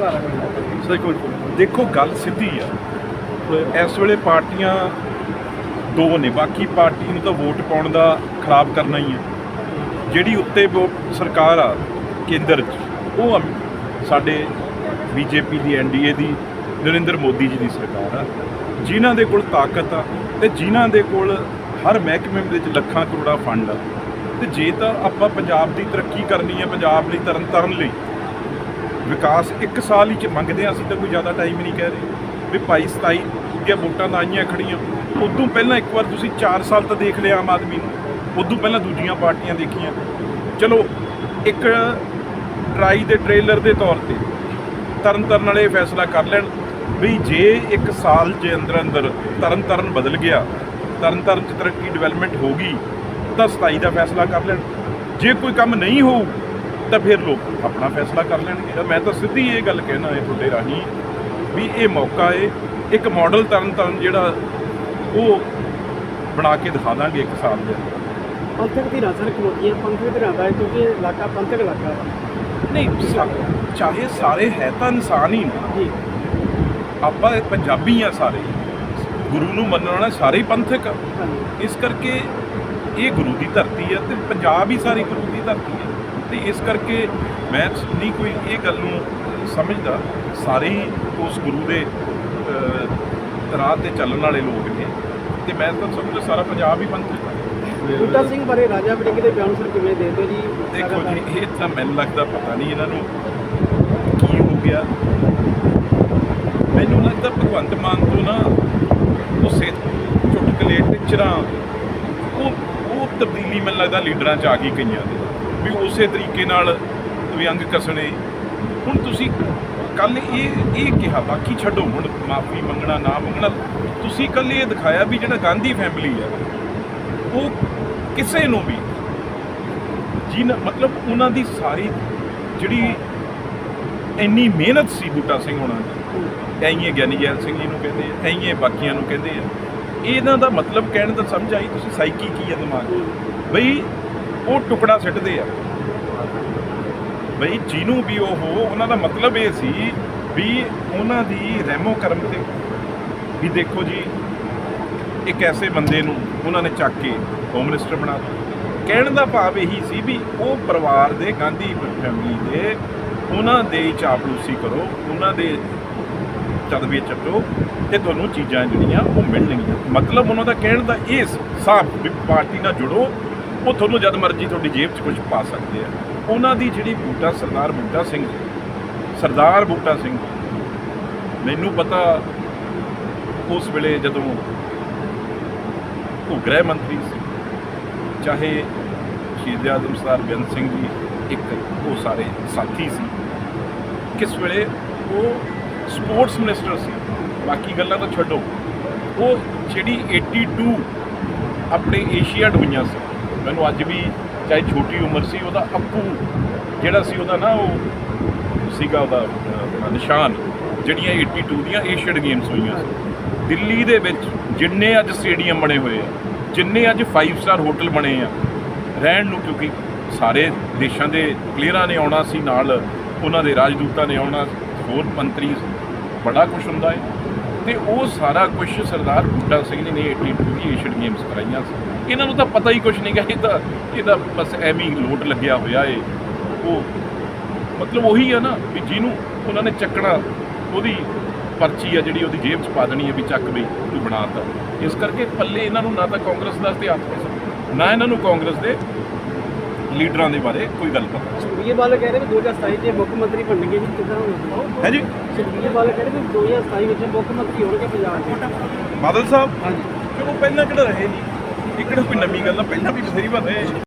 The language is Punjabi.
ਸਰ ਹੋਣਾ ਸਹੀ ਦੇਖੋ, ਗੱਲ ਸਿੱਧੀ ਆ। ਇਸ ਵੇਲੇ ਪਾਰਟੀਆਂ ਦੋ ਨੇ, ਬਾਕੀ ਪਾਰਟੀ ਨੂੰ ਤਾਂ ਵੋਟ ਪਾਉਣ ਦਾ ਖਰਾਬ ਕਰਨਾ ਹੀ ਹੈ ਜਿਹੜੀ ਉੱਤੇ ਵੋਟ ਸਰਕਾਰ ਆ, ਕੇਂਦਰ 'ਚ, ਉਹ ਆ ਸਾਡੇ ਬੀਜੇਪੀ ਦੀ ਐਨਡੀਏ ਦੀ, ਨਰਿੰਦਰ ਮੋਦੀ ਜੀ ਦੀ ਸਰਕਾਰ ਆ। ਜਿਨ੍ਹਾਂ ਦੇ ਕੋਲ ਤਾਕਤ ਆ ਤੇ ਜਿਨ੍ਹਾਂ ਦੇ ਕੋਲ ਹਰ ਮਹਿਕਮੇ ਵਿੱਚ ਲੱਖਾਂ ਕਰੋੜਾਂ ਫੰਡ ਆ। ਤੇ ਜੇ ਤਾਂ ਆਪਾਂ ਪੰਜਾਬ ਦੀ ਤਰੱਕੀ ਕਰਨੀ ਹੈ ਪੰਜਾਬ ਲਈ ਤਰਨ ਤਰਨ ਲਈ ਵਿਕਾਸ ਇੱਕ ਸਾਲ ਹੀ ਚ ਮੰਗਦੇ ਆ ਅਸੀਂ ਤਾਂ ਕੋਈ ਜ਼ਿਆਦਾ ਟਾਈਮ ਨਹੀਂ ਕਹਿ ਰਹੇ। ਵੀ ਭਾਈ 27 ਦੀਆਂ ਵੋਟਾਂ ਤਾਂ ਆਈਆਂ ਖੜੀਆਂ ਉਦੋਂ ਪਹਿਲਾਂ ਇੱਕ ਵਾਰ ਤੁਸੀਂ 4 ਸਾਲ ਤਾਂ ਦੇਖ ਲਿਆ ਆਮ ਆਦਮੀ ਨੂੰ। ਉਦੋਂ ਪਹਿਲਾਂ ਦੂਜੀਆਂ ਪਾਰਟੀਆਂ ਦੇਖੀਆਂ। ਚਲੋ, ਇੱਕ ਟਰਾਈ ਦੇ ਟ੍ਰੇਲਰ ਦੇ ਤੌਰ ਤੇ ਤਰਨ ਤਰਨ ਵਾਲੇ ਇਹ ਫੈਸਲਾ ਕਰ ਲੈਣ ਵੀ ਜੇ ਇੱਕ ਸਾਲ ਦੇ ਅੰਦਰ ਅੰਦਰ ਤਰਨ ਤਰਨ ਬਦਲ ਗਿਆ ਤਰਨ ਤਰਨ ਚ ਤਰੱਕੀ ਡਿਵੈਲਪਮੈਂਟ ਹੋ ਗਈ, ਤਾਂ 27 ਦਾ ਫੈਸਲਾ ਕਰ ਲੈਣ। ਜੇ ਕੋਈ ਕੰਮ ਨਹੀਂ ਹੋਊ ਤਾਂ ਫਿਰ ਲੋਕ ਆਪਣਾ ਫੈਸਲਾ ਕਰ ਲੈਣਗੇ। ਮੈਂ ਤਾਂ ਸਿੱਧੀ ਇਹ ਗੱਲ ਕਹਿਣਾ ਹੈ ਤੁਹਾਡੇ ਰਾਹੀਂ ਵੀ ਇਹ ਮੌਕਾ ਹੈ। ਇੱਕ ਮਾਡਲ ਤਰਨ ਤਰਨ ਜਿਹੜਾ ਉਹ ਬਣਾ ਕੇ ਦਿਖਾ ਦਾਂਗੇ ਇੱਕ ਸਾਲ ਦੇ। ਪੰਥਕ ਦੀ ਪੰਥਕ ਦੀ ਰਾਜਾ ਹੈ ਕਿਉਂਕਿ ਇਹ ਇਲਾਕਾ ਪੰਥਕ ਇਲਾਕਾ ਨਹੀਂ ਚਾਹੇ ਸਾਰੇ ਹੈ ਤਾਂ ਇਨਸਾਨ ਹੀ ਨੇ। ਜੀ। ਆਪਾਂ ਪੰਜਾਬੀ ਆ ਸਾਰੇ। ਗੁਰੂ ਨੂੰ ਮੰਨਣ ਵਾਲੇ ਸਾਰੇ ਹੀ ਪੰਥਕ ਇਸ ਕਰਕੇ ਇਹ ਗੁਰੂ ਦੀ ਧਰਤੀ ਹੈ ਤੇ ਪੰਜਾਬ ਹੀ ਸਾਰੀ ਗੁਰੂ ਦੀ ਧਰਤੀ ਹੈ ਤੇ ਇਸ ਕਰਕੇ ਮੈਂ ਨਹੀਂ ਕੋਈ ਇਹ ਗੱਲ ਨੂੰ ਸਮਝਦਾ। ਸਾਰੇ ਹੀ ਉਸ ਗੁਰੂ ਦੇ ਰਾਹ ਤੇ ਚੱਲਣ ਵਾਲੇ ਲੋਕ ਨੇ ਤੇ ਮੈਂ ਤਾਂ ਸਮਝਦਾ ਸਾਰਾ ਪੰਜਾਬ ਹੀ ਪੰਥਕ ਹੈ ਬੂਟਾ ਸਿੰਘ ਬਾਰੇ ਰਾਜਾ ਵੜਿੰਗ ਦੇ ਬਿਆਨ ਸਰ ਕਿਵੇਂ ਦੇ ਦਿਓ ਜੀ? ਦੇਖੋ ਜੀ ਇਹ ਤਾਂ ਮੈਨੂੰ ਲੱਗਦਾ ਪਤਾ ਨਹੀਂ ਇਹਨਾਂ ਨੂੰ ਕੀ ਹੋ ਗਿਆ। ਮੈਨੂੰ ਲੱਗਦਾ ਭਗਵੰਤ ਮਾਨ ਤੋਂ ਨਾ ਉਸੇ ਚੁਟਕਲੇ ਟਿਚਰਾਂ ਉਹ ਉਹ ਤਬਦੀਲੀ ਮੈਨੂੰ ਲੱਗਦਾ ਲੀਡਰਾਂ 'ਚ ਆ ਗਈ ਕਈਆਂ ਦੇ। ਵੀ ਉਸੇ ਤਰੀਕੇ ਨਾਲ ਵਿਅੰਗ ਕਸਣੇ। ਹੁਣ ਤੁਸੀਂ ਕੱਲ ਇਹ ਇਹ ਕਿਹਾ, ਬਾਕੀ ਛੱਡੋ, ਹੁਣ ਮਾਫੀ ਮੰਗਣਾ, ਨਾ ਮੰਗਣਾ। ਤੁਸੀਂ ਕੱਲ ਇਹ ਦਿਖਾਇਆ ਵੀ ਜਿਹੜਾ ਗਾਂਧੀ ਫੈਮਿਲੀ ਆ, ਉਹ ਕਿਸੇ ਨੂੰ ਵੀ ਜਿਨ ਮਤਲਬ ਉਹਨਾਂ ਦੀ ਸਾਰੀ ਜਿਹੜੀ ਇੰਨੀ ਮਿਹਨਤ ਸੀ ਬੂਟਾ ਸਿੰਘ ਹੋਣਾ ਦੀ ਐਂ ਗਿਆਨੀ ਜੈਲ ਸਿੰਘ ਜੀ ਨੂੰ ਕਹਿੰਦੇ ਆ ਐਂ ਬਾਕੀਆਂ ਨੂੰ ਕਹਿੰਦੇ ਆ। ਇਹਨਾਂ ਦਾ ਮਤਲਬ ਕਹਿਣ ਦਾ ਸਮਝ ਆਈ, ਤੁਸੀਂ ਸਾਈਕੀ ਕੀ ਹੈ ਦਿਮਾਗ 'ਚ? ਬਈ ਉਹ ਟੁਕੜਾ ਸਿੱਟਦੇ ਆ। ਬਈ ਜਿਹਨੂੰ ਵੀ ਉਹ, ਉਹਨਾਂ ਦਾ ਮਤਲਬ ਇਹ ਸੀ ਵੀ ਉਹਨਾਂ ਦੀ ਰਹਿਮੋ ਕਰਮ ਤੇ ਵੀ ਦੇਖੋ ਜੀ, ਇੱਕ ਐਸੇ ਬੰਦੇ ਨੂੰ ਉਹਨਾਂ ਨੇ ਚੱਕ ਕੇ ਹੋਮ ਮਿਨਿਸਟਰ ਬਣਾ ਦਿੱਤਾ। ਕਹਿਣ ਦਾ ਭਾਵ ਇਹੀ ਸੀ ਵੀ ਉਹ ਪਰਿਵਾਰ ਦੇ, ਗਾਂਧੀ ਫੈਮਿਲੀ ਦੇ, ਉਹਨਾਂ ਦੇ ਚਾਪਲੂਸੀ ਕਰੋ, ਉਹਨਾਂ ਦੇ ਚਦਵੇ ਚੱਟੋ ਤੇ ਤੁਹਾਨੂੰ ਚੀਜ਼ਾਂ ਜਿਹੜੀਆਂ ਉਹ ਮਿਲਣਗੀਆਂ। ਮਤਲਬ ਉਹਨਾਂ ਦਾ ਕਹਿਣ ਦਾ ਇਹ ਸਾਫ਼ ਵੀ ਪਾਰਟੀ ਨਾਲ ਜੁੜੋ ਉਹ ਤੁਹਾਨੂੰ ਜਦ ਮਰਜ਼ੀ ਤੁਹਾਡੀ ਜੇਬ 'ਚ ਕੁਝ ਪਾ ਸਕਦੇ ਆ। ਉਹਨਾਂ ਦੀ ਜਿਹੜੀ ਬੂਟਾ ਸਰਦਾਰ ਬੂਟਾ ਸਿੰਘ, ਸਰਦਾਰ ਬੂਟਾ ਸਿੰਘ, ਮੈਨੂੰ ਪਤਾ ਉਸ ਵੇਲੇ ਜਦੋਂ ਉਹ ਗ੍ਰਹਿ ਮੰਤਰੀ ਸੀ, ਚਾਹੇ ਸ਼ਹੀਦ ਆਜ਼ਮ ਸਰਦਾਰ ਬੇਅੰਤ ਸਿੰਘ ਜੀ ਇੱਕ ਉਹ ਸਾਰੇ ਸਾਥੀ ਸੀ, ਕਿਸ ਵੇਲੇ ਉਹ ਸਪੋਰਟਸ ਮਿਨਿਸਟਰ ਸੀ। ਬਾਕੀ ਗੱਲਾਂ ਤਾਂ ਛੱਡੋ। ਉਹ ਜਿਹੜੀ 82 ਆਪਣੇ ਏਸ਼ੀਆਡ ਹੋਈਆਂ ਸੀ। ਮੈਨੂੰ ਅੱਜ ਵੀ ਚਾਹੇ ਛੋਟੀ ਉਮਰ ਸੀ, ਉਹਦਾ ਅੱਪੂ ਜਿਹੜਾ ਸੀ, ਉਹਦਾ ਨਾ ਉਹ ਸੀਗਾ ਉਹਦਾ ਨਿਸ਼ਾਨ, ਜਿਹੜੀਆਂ 82 ਦੀਆਂ ਏਸ਼ੀਅਨ ਗੇਮਸ ਹੋਈਆਂ ਸੀ। ਦਿੱਲੀ ਦੇ ਵਿੱਚ ਜਿੰਨੇ ਅੱਜ ਸਟੇਡੀਅਮ ਬਣੇ ਹੋਏ ਆ, ਜਿੰਨੇ ਅੱਜ 5 ਸਟਾਰ ਹੋਟਲ ਬਣੇ ਆ, ਰਹਿਣ ਨੂੰ ਕਿਉਂਕਿ ਸਾਰੇ ਦੇਸ਼ਾਂ ਦੇ ਪਲੇਅਰਾਂ ਨੇ ਆਉਣਾ ਸੀ ਨਾਲ, ਉਹਨਾਂ ਦੇ ਰਾਜਦੂਤਾਂ ਨੇ ਆਉਣਾ, ਹੋਰ ਮੰਤਰੀ, ਬੜਾ ਕੁਝ ਹੁੰਦਾ ਹੈ। ਤੇ ਉਹ ਸਾਰਾ ਕੁਝ ਸਰਦਾਰ ਬੂਟਾ ਸਿੰਘ ਜੀ ਨੇ 82 ਦੀ ਏਸ਼ੀਅਨ ਗੇਮਸ ਕਰਾਈਆਂ ਸੀ। ਇਹਨਾਂ ਨੂੰ ਤਾਂ ਪਤਾ ਹੀ ਕੁਝ ਨਹੀਂ ਗਾ ਇਹਦਾ ਇਹਦਾ ਬਸ ਐਵੇਂ ਲੋਟ ਲੱਗਿਆ ਹੋਇਆ ਏ। ਉਹ ਮਤਲਬ ਉਹੀ ਆ ਨਾ ਵੀ ਜਿਹਨੂੰ ਉਹਨਾਂ ਨੇ ਚੱਕਣਾ, ਉਹਦੀ ਪਰਚੀ ਆ ਜਿਹੜੀ ਉਹਦੀ ਜੇਬ 'ਚ ਪਾ ਦੇਣੀ ਹੈ ਵੀ ਚੱਕ ਵੀ ਤੂੰ ਬਣਾਤਾ ਇਸ ਕਰਕੇ ਪੱਲੇ ਇਹਨਾਂ ਨੂੰ ਨਾ ਤਾਂ ਕਾਂਗਰਸ ਦਾ ਇਤਿਹਾਸ ਪਤਾ ਨਾ ਇਹਨਾਂ ਨੂੰ ਕਾਂਗਰਸ ਦੇ ਲੀਡਰਾਂ ਦੇ ਬਾਰੇ ਕੋਈ ਗੱਲ ਪਤਾ ਸੁਖਬੀਰ ਬਾਦਲ ਕਹਿ ਰਹੇ ਵੀ 2027 ਚ ਮੁੱਖ ਮੰਤਰੀ ਬਣਨਗੇ ਜੀ ਕਿਦਾਂ ਹੋਣਗੇ ਹੈ ਜੀ? ਸੁਖਬੀਰ ਬਾਦਲ ਕਹਿ ਰਹੇ ਵੀ 2027 ਵਿੱਚ ਮੁੱਖ ਮੰਤਰੀ ਹੋਣਗੇ ਪੰਜਾਬ ਦੇ। ਬਾਦਲ ਸਾਹਿਬ? ਹਾਂਜੀ। ਚਲੋ ਪਹਿਲਾਂ ਕਿਹੜਾ ਰਹੇ ਜੀ ਇਹ ਕਿਹੜਾ ਕੋਈ ਨਵੀਂ ਗੱਲ ਆ? ਪਹਿਲਾਂ ਵੀ ਬਥੇਰੀ ਵਾਰ ਰਹੇ।